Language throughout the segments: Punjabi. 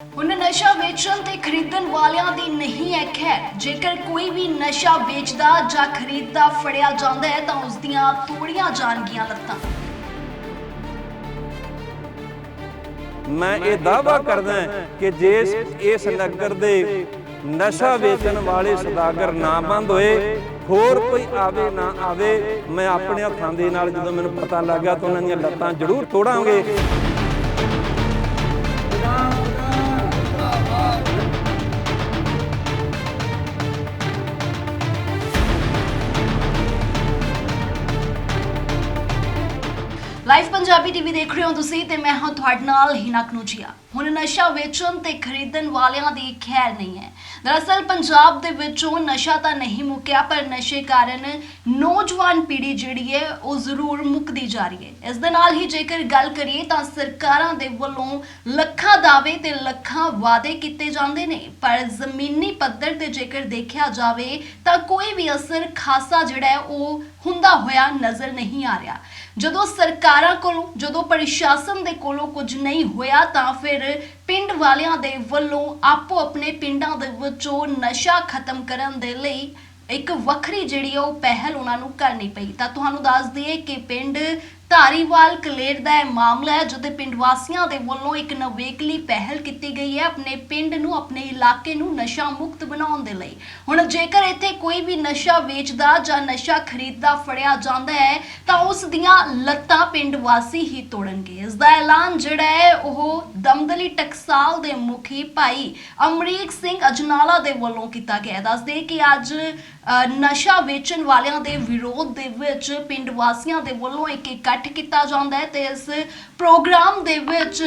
ਹੁਣ ਨਸ਼ਾ ਵੇਚਣ ਤੇ ਖਰੀਦਣ ਵਾਲਿਆਂ ਦੀ ਨਹੀਂ ਹੈ ਖੈਰ। ਜੇਕਰ ਕੋਈ ਵੀ ਨਸ਼ਾ ਵੇਚਦਾ ਜਾਂ ਖਰੀਦਦਾ ਫੜਿਆ ਜਾਂਦਾ ਹੈ, ਤਾਂ ਉਸ ਦੀਆਂ ਤੋੜੀਆਂ ਜਾਣਗੀਆਂ ਲੱਤਾਂ। ਮੈਂ ਇਹ ਦਾਅਵਾ ਕਰਦਾ ਕਿ ਜੇ ਇਸ ਨਗਰ ਦੇ ਨਸ਼ਾ ਵੇਚਣ ਵਾਲੇ ਸੌਦਾਗਰ ਨਾ ਬੰਦ ਹੋਏ, ਹੋਰ ਕੋਈ ਆਵੇ ਨਾ ਆਵੇ, ਮੈਂ ਆਪਣੇ ਹੱਥਾਂ ਦੇ ਨਾਲ ਜਦੋਂ ਮੈਨੂੰ ਪਤਾ ਲੱਗਾ ਤਾਂ ਉਹਨਾਂ ਦੀਆਂ ਲੱਤਾਂ ਜ਼ਰੂਰ ਤੋੜਾਂਗੇ। ਲਾਈਵ ਪੰਜਾਬੀ ਟੀਵੀ ਦੇਖ ਰਹੇ ਹੋ ਤੁਸੀਂ ਤੇ ਮੈਂ ਹਾਂ ਤੁਹਾਡੇ ਨਾਲ ਹਿਨਾ ਕਨੂਚੀਆ ਹੁਣ ਨਸ਼ਾ ਵੇਚਣ ਤੇ ਖਰੀਦਣ ਵਾਲਿਆਂ ਦੀ ਖੈਰ ਨਹੀਂ ਹੈ। ਦਰਅਸਲ ਪੰਜਾਬ ਦੇ ਵਿੱਚੋਂ ਨਸ਼ਾ ਤਾਂ ਨਹੀਂ ਮੁੱਕਿਆ, ਪਰ ਨਸ਼ੇ ਕਾਰਨ ਨੌਜਵਾਨ ਪੀੜ੍ਹੀ ਜਿਹੜੀ ਹੈ, ਉਹ ਜ਼ਰੂਰ ਮੁੱਕਦੀ ਜਾ ਰਹੀ ਹੈ। ਇਸ ਦੇ ਨਾਲ ਹੀ ਜੇਕਰ ਗੱਲ ਕਰੀਏ ਤਾਂ ਸਰਕਾਰਾਂ ਦੇ ਵੱਲੋਂ ਲੱਖਾਂ ਦਾਅਵੇ ਤੇ ਲੱਖਾਂ ਵਾਅਦੇ ਕੀਤੇ ਜਾਂਦੇ ਨੇ। ਪਰ ਜ਼ਮੀਨੀ ਪੱਧਰ ਤੇ ਜੇਕਰ ਦੇਖਿਆ ਜਾਵੇ ਤਾਂ ਕੋਈ ਵੀ ਅਸਰ ਖਾਸਾ ਜਿਹੜਾ ਹੈ, ਉਹ ਹੁੰਦਾ ਹੋਇਆ ਨਜ਼ਰ ਨਹੀਂ ਆ ਰਿਹਾ। ਜਦੋਂ ਸਰਕਾਰਾਂ ਕੋਲੋਂ, ਜਦੋਂ ਪ੍ਰਸ਼ਾਸਨ ਦੇ ਕੋਲੋਂ ਕੁਝ ਨਹੀਂ ਹੋਇਆ ਤਾਂ ਫਿਰ ਪਿੰਡ ਵਾਲਿਆਂ ਦੇ ਵੱਲੋਂ ਆਪੋ ਆਪਣੇ ਪਿੰਡਾਂ ਦੇ ਵਿੱਚੋਂ ਨਸ਼ਾ ਖਤਮ ਕਰਨ ਦੇ ਲਈ ਇੱਕ ਵੱਖਰੀ ਜਿਹੜੀ ਆ ਉਹ ਪਹਿਲ ਉਹਨਾਂ ਨੂੰ ਕਰਨੀ ਪਈ। ਤਾਂ ਤੁਹਾਨੂੰ ਦੱਸ ਦਈਏ ਕਿ ਪਿੰਡ ਧਾਰੀਵਾਲ ਕਲੇਰ ਦਾ ਇਹ ਮਾਮਲਾ ਹੈ ਜਿਹਦੇ ਪਿੰਡ ਵਾਸੀਆਂ ਦੇ ਵੱਲੋਂ ਇੱਕ ਨਵੇਕਲੀ ਪਹਿਲ ਕੀਤੀ ਗਈ ਹੈ ਆਪਣੇ ਪਿੰਡ ਨੂੰ ਆਪਣੇ ਇਲਾਕੇ ਨੂੰ ਨਸ਼ਾ ਮੁਕਤ ਬਣਾਉਣ ਦੇ ਲਈ। ਹੁਣ ਜੇਕਰ ਇੱਥੇ ਕੋਈ ਵੀ ਨਸ਼ਾ ਵੇਚਦਾ ਜਾਂ ਨਸ਼ਾ ਖਰੀਦਦਾ ਫੜਿਆ ਜਾਂਦਾ ਹੈ ਤਾਂ ਉਸ ਦੀਆਂ ਲੱਤਾਂ ਪਿੰਡ ਵਾਸੀ ਹੀ ਤੋੜਨਗੇ। ਇਸ ਦਾ ਐਲਾਨ ਜਿਹੜਾ ਹੈ ਉਹ ਦਮਦਲੀ ਟਕਸਾਲ ਦੇ ਮੁਖੀ ਭਾਈ ਅਮਰੀਕ ਸਿੰਘ ਅਜਨਾਲਾ ਦੇ ਵੱਲੋਂ ਕੀਤਾ ਗਿਆ ਦੱਸਦੇ ਕਿ ਅੱਜ ਅ, ਨਸ਼ਾ ਵੇਚਣ ਵਾਲਿਆਂ ਦੇ ਵਿਰੋਧ ਦੇ ਵਿੱਚ ਪਿੰਡ ਵਾਸੀਆਂ ਦੇ ਵੱਲੋਂ ਇੱਕ ਇਕੱਠ ਕੀਤਾ ਜਾਂਦਾ ਹੈ ਤੇ ਇਸ ਪ੍ਰੋਗਰਾਮ ਦੇ ਵਿੱਚ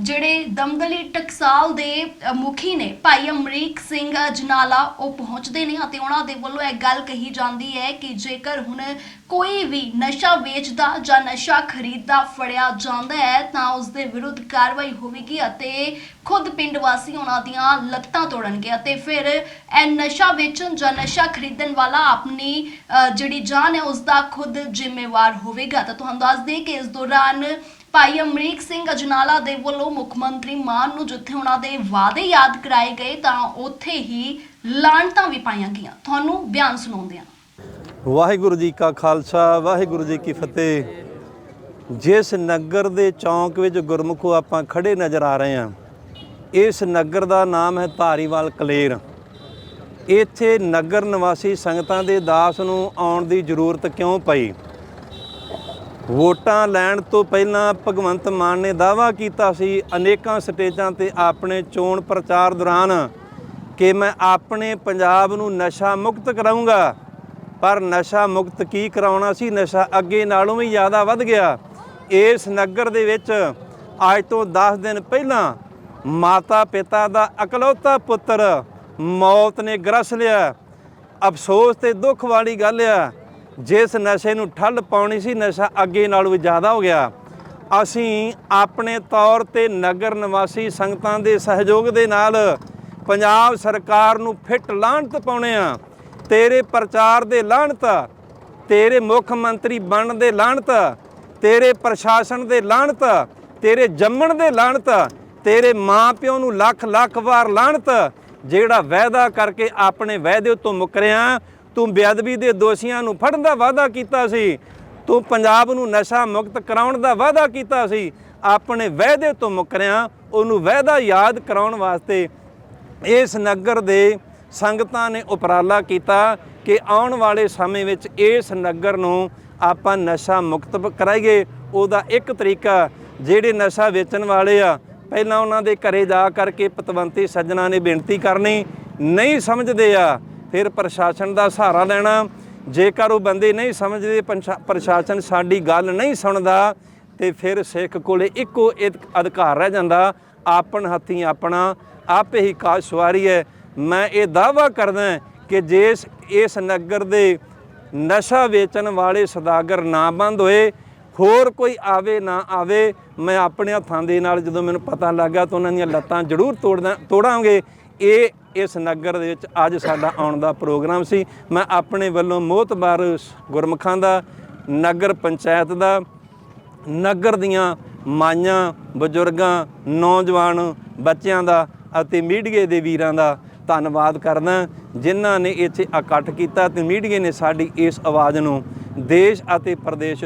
ਜਿਹੜੇ ਦਮਦਲੀ ਟਕਸਾਲ ਦੇ ਮੁਖੀ ਨੇ ਭਾਈ ਅਮਰੀਕ ਸਿੰਘ ਅਜਨਾਲਾ ਉਹ ਪਹੁੰਚਦੇ ਨੇ ਅਤੇ ਉਹਨਾਂ ਦੇ ਵੱਲੋਂ ਇਹ ਗੱਲ ਕਹੀ ਜਾਂਦੀ ਹੈ ਕਿ ਜੇਕਰ ਹੁਣ ਕੋਈ ਵੀ ਨਸ਼ਾ ਵੇਚਦਾ ਜਾਂ ਨਸ਼ਾ ਖਰੀਦਦਾ ਫੜਿਆ ਜਾਂਦਾ ਹੈ ਤਾਂ ਉਸ ਦੇ ਵਿਰੁੱਧ ਕਾਰਵਾਈ ਹੋਵੇਗੀ ਅਤੇ ਖੁਦ ਪਿੰਡ ਵਾਸੀ ਉਹਨਾਂ ਦੀਆਂ ਲੱਤਾਂ ਤੋੜਨਗੇ ਅਤੇ ਫਿਰ ਇਹ ਨਸ਼ਾ ਵੇਚਣ ਜਾਂ ਨਸ਼ਾ ਖਰੀਦਣ ਵਾਲਾ ਆਪਣੀ ਅ, ਜਿਹੜੀ ਜਾਨ ਹੈ ਉਸ ਦਾ ਖੁਦ ਜ਼ਿੰਮੇਵਾਰ ਹੋਵੇਗਾ। ਤਾਂ ਤੁਹਾਨੂੰ ਦੱਸ ਦੇ ਕਿ ਇਸ ਦੌਰਾਨ ਭਾਈ ਅਮਰੀਕ ਸਿੰਘ ਅਜਨਾਲਾ ਦੇ ਵੱਲੋਂ ਮੁੱਖ ਮੰਤਰੀ ਮਾਨ ਨੂੰ ਜਿੱਥੇ ਉਹਨਾਂ ਦੇ ਵਾਅਦੇ ਯਾਦ ਕਰਾਏ ਗਏ ਤਾਂ ਉੱਥੇ ਹੀ ਲਾਂਟਾਂ ਵੀ ਪਾਈਆਂ ਗਈਆਂ। ਤੁਹਾਨੂੰ ਬਿਆਨ ਸੁਣਾਉਂਦੇ ਹਾਂ। ਵਾਹਿਗੁਰੂ ਜੀ ਕਾ ਖਾਲਸਾ, ਵਾਹਿਗੁਰੂ ਜੀ ਕੀ ਫਤਿਹ। ਜਿਸ ਨਗਰ ਦੇ ਚੌਂਕ ਵਿੱਚ ਗੁਰਮੁਖੋ ਆਪਾਂ ਖੜੇ ਨਜ਼ਰ ਆ ਰਹੇ ਹਾਂ, ਇਸ ਨਗਰ ਦਾ ਨਾਮ ਹੈ ਧਾਰੀਵਾਲ ਕਲੇਰ। ਇੱਥੇ ਨਗਰ ਨਿਵਾਸੀ ਸੰਗਤਾਂ ਦੇ ਦਾਸ ਨੂੰ ਆਉਣ ਦੀ ਜ਼ਰੂਰਤ ਕਿਉਂ ਪਈ? ਵੋਟਾਂ ਲੈਣ ਤੋਂ ਪਹਿਲਾਂ ਭਗਵੰਤ ਮਾਨ ਨੇ ਦਾਅਵਾ ਕੀਤਾ ਸੀ ਅਨੇਕਾਂ ਸਟੇਜਾਂ ਤੇ ਆਪਣੇ ਚੋਣ ਪ੍ਰਚਾਰ ਦੌਰਾਨ ਕਿ ਮੈਂ ਆਪਣੇ ਪੰਜਾਬ ਨੂੰ ਨਸ਼ਾ ਮੁਕਤ ਕਰਾਉਂਗਾ ਪਰ ਨਸ਼ਾ ਮੁਕਤ ਕੀ ਕਰਾਉਣਾ ਸੀ? ਨਸ਼ਾ ਅੱਗੇ ਨਾਲੋਂ ਵੀ ਜ਼ਿਆਦਾ ਵੱਧ ਗਿਆ। ਇਸ ਨਗਰ ਦੇ ਵਿੱਚ ਅੱਜ ਤੋਂ 10 ਦਿਨ ਪਹਿਲਾਂ ਮਾਤਾ ਪਿਤਾ ਦਾ ਇਕਲੌਤਾ ਪੁੱਤਰ ਮੌਤ ਨੇ ਗ੍ਰਸ ਲਿਆ। ਅਫਸੋਸ ਤੇ ਦੁੱਖ ਵਾਲੀ ਗੱਲ ਆ ਜਿਸ ਨਸ਼ੇ ਨੂੰ ਠੱਲ ਪਾਉਣੀ ਸੀ, ਨਸ਼ਾ ਅੱਗੇ ਨਾਲੋਂ ਵੀ ਜ਼ਿਆਦਾ ਹੋ ਗਿਆ। ਅਸੀਂ ਆਪਣੇ ਤੌਰ ਤੇ ਨਗਰ ਨਿਵਾਸੀ ਸੰਗਤਾਂ ਦੇ ਸਹਿਯੋਗ ਦੇ ਨਾਲ ਪੰਜਾਬ ਸਰਕਾਰ ਨੂੰ ਫਿੱਟ ਲਾਹਣਤ ਪਾਉਣੇ ਆ। ਤੇਰੇ ਪ੍ਰਚਾਰ ਦੇ ਲਾਹਣਤ ਤੇਰੇ ਮੁੱਖ ਮੰਤਰੀ ਬਣਨ ਦੇ ਲਾਹਣਤ ਤੇਰੇ ਪ੍ਰਸ਼ਾਸਨ ਦੇ ਲਾਹਣਤ ਤੇਰੇ ਜੰਮਣ ਦੇ ਲਾਹਣਤ ਤੇਰੇ ਮਾਪਿਓ ਨੂੰ ਲੱਖ ਲੱਖ ਵਾਰ ਲਾਹਣਤ ਜਿਹੜਾ ਵਾਅਦਾ ਕਰਕੇ ਆਪਣੇ ਵਾਅਦੇ ਉਤੋਂ ਮੁਕਰਿਆ ਤੂੰ ਬੇਅਦਬੀ ਦੇ ਦੋਸ਼ੀਆਂ ਨੂੰ ਫੜਨ ਦਾ ਵਾਅਦਾ ਕੀਤਾ ਸੀ। ਤੂੰ ਪੰਜਾਬ ਨੂੰ ਨਸ਼ਾ ਮੁਕਤ ਕਰਾਉਣ ਦਾ ਵਾਅਦਾ ਕੀਤਾ ਸੀ। ਆਪਣੇ ਵਾਅਦੇ ਤੋਂ ਮੁਕਰਿਆ, ਉਹਨੂੰ ਵਾਅਦਾ ਯਾਦ ਕਰਾਉਣ ਵਾਸਤੇ ਇਸ ਨਗਰ ਦੇ ਸੰਗਤਾਂ ਨੇ ਉਪਰਾਲਾ ਕੀਤਾ ਕਿ ਆਉਣ ਵਾਲੇ ਸਮੇਂ ਵਿੱਚ ਇਸ ਨਗਰ ਨੂੰ ਆਪਾਂ ਨਸ਼ਾ ਮੁਕਤ ਕਰਾਈਏ। ਉਹਦਾ ਇੱਕ ਤਰੀਕਾ ਜਿਹੜੇ ਨਸ਼ਾ ਵੇਚਣ ਵਾਲੇ ਆ, ਪਹਿਲਾਂ ਉਹਨਾਂ ਦੇ ਘਰੇ ਜਾ ਕਰਕੇ ਪਤਵੰਤੀ ਸੱਜਣਾ ਨੇ ਬੇਨਤੀ ਕਰਨੀ, ਨਹੀਂ ਸਮਝਦੇ ਆ ਫਿਰ ਪ੍ਰਸ਼ਾਸਨ ਦਾ ਸਹਾਰਾ ਲੈਣਾ। ਜੇਕਰ ਉਹ ਬੰਦੇ ਨਹੀਂ ਸਮਝਦੇ, ਪੰਸ਼ਾ- ਪ੍ਰਸ਼ਾਸਨ ਸਾਡੀ ਗੱਲ ਨਹੀਂ ਸੁਣਦਾ, ਤੇ ਫਿਰ ਸਿੱਖ ਕੋਲੇ ਇੱਕੋ ਇੱਕ ਅਧਿਕਾਰ ਰਹਿ ਜਾਂਦਾ। ਆਪਣ ਹੱਥੀਂ ਆਪਣਾ, ਆਪੇ ਹੀ ਕਾਜ ਸਵਾਰੀ ਹੈ। ਮੈਂ ਇਹ ਦਾਅਵਾ ਕਰਦਾ ਕਿ ਜੇ ਇਸ- ਨਗਰ ਦੇ ਨਸ਼ਾ ਵੇਚਣ ਵਾਲੇ ਸੌਦਾਗਰ ਨਾ ਬੰਦ ਹੋਏ, ਹੋਰ ਕੋਈ ਆਵੇ ਨਾ ਆਵੇ, ਮੈਂ ਆਪਣੇ ਹੱਥਾਂ ਦੇ ਨਾਲ ਜਦੋਂ ਮੈਨੂੰ ਪਤਾ ਲੱਗਾ ਤਾਂ ਉਹਨਾਂ ਦੀਆਂ ਲੱਤਾਂ ਜ਼ਰੂਰ ਤੋੜਦਾ, ਤੋੜਾਂਗੇ। ਇਹ ਇਸ ਨਗਰ ਦੇ ਵਿੱਚ ਅੱਜ ਸਾਡਾ ਆਉਣ ਦਾ ਪ੍ਰੋਗਰਾਮ ਸੀ। ਮੈਂ ਆਪਣੇ ਵੱਲੋਂ ਮੋਹਤਬਾਰ ਗੁਰਮਖਾਂ ਦਾ, ਨਗਰ ਪੰਚਾਇਤ ਦਾ, ਨਗਰ ਦੀਆਂ ਮਾਈਆਂ, ਬਜ਼ੁਰਗਾਂ, ਨੌਜਵਾਨ ਬੱਚਿਆਂ ਦਾ ਅਤੇ ਮੀਡੀਏ ਦੇ ਵੀਰਾਂ ਦਾ ਧੰਨਵਾਦ ਕਰਦਾ। ਜਿਨ੍ਹਾਂ ਨੇ ਇੱਥੇ ਇਕੱਠ ਕੀਤਾ ਤੇ ਮੀਡੀਏ ਨੇ ਸਾਡੀ ਇਸ ਆਵਾਜ਼ ਨੂੰ ਦੇਸ਼ ਅਤੇ ਪ੍ਰਦੇਸ਼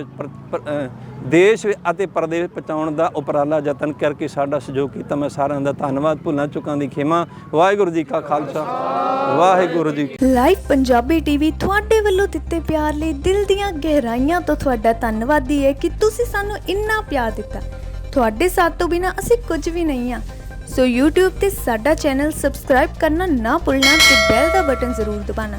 ਦੇਸ਼ ਅਤੇ ਪ੍ਰਦੇਸ਼ ਪਹੁੰਚਾਉਣ ਦਾ ਉਪਰਾਲਾ ਯਤਨ ਕਰਕੇ ਸਾਡਾ ਸਹਿਯੋਗ ਕੀਤਾ। ਮੈਂ ਸਾਰਿਆਂ ਦਾ ਧੰਨਵਾਦ। ਭੁੱਲਾਂ ਚੁੱਕਾਂ ਦੀ ਖੇਮਾ। ਵਾਹਿਗੁਰੂ ਜੀ ਕਾ ਖਾਲਸਾ। ਵਾਹਿਗੁਰੂ ਜੀ ਲਾਈਵ ਪੰਜਾਬੀ ਟੀਵੀ ਤੁਹਾਡੇ ਵੱਲੋਂ ਦਿੱਤੇ ਪਿਆਰ ਲਈ ਦਿਲ ਦੀਆਂ ਗਹਿਰਾਈਆਂ ਤੋਂ ਤੁਹਾਡਾ ਧੰਨਵਾਦੀ ਹੈ ਕਿ ਤੁਸੀਂ ਸਾਨੂੰ ਇੰਨਾ ਪਿਆਰ ਦਿੱਤਾ। ਤੁਹਾਡੇ ਸਾਥ ਤੋਂ ਬਿਨਾ ਅਸੀਂ ਕੁਝ ਵੀ ਨਹੀਂ ਆ ਸੋ YouTube ਤੇ ਸਾਡਾ ਚੈਨਲ ਸਬਸਕ੍ਰਾਈਬ ਕਰਨਾ ਨਾ ਭੁੱਲਣਾ ਤੇ ਬੈਲ ਦਾ ਬਟਨ ਜ਼ਰੂਰ ਦਬਾਉਣਾ।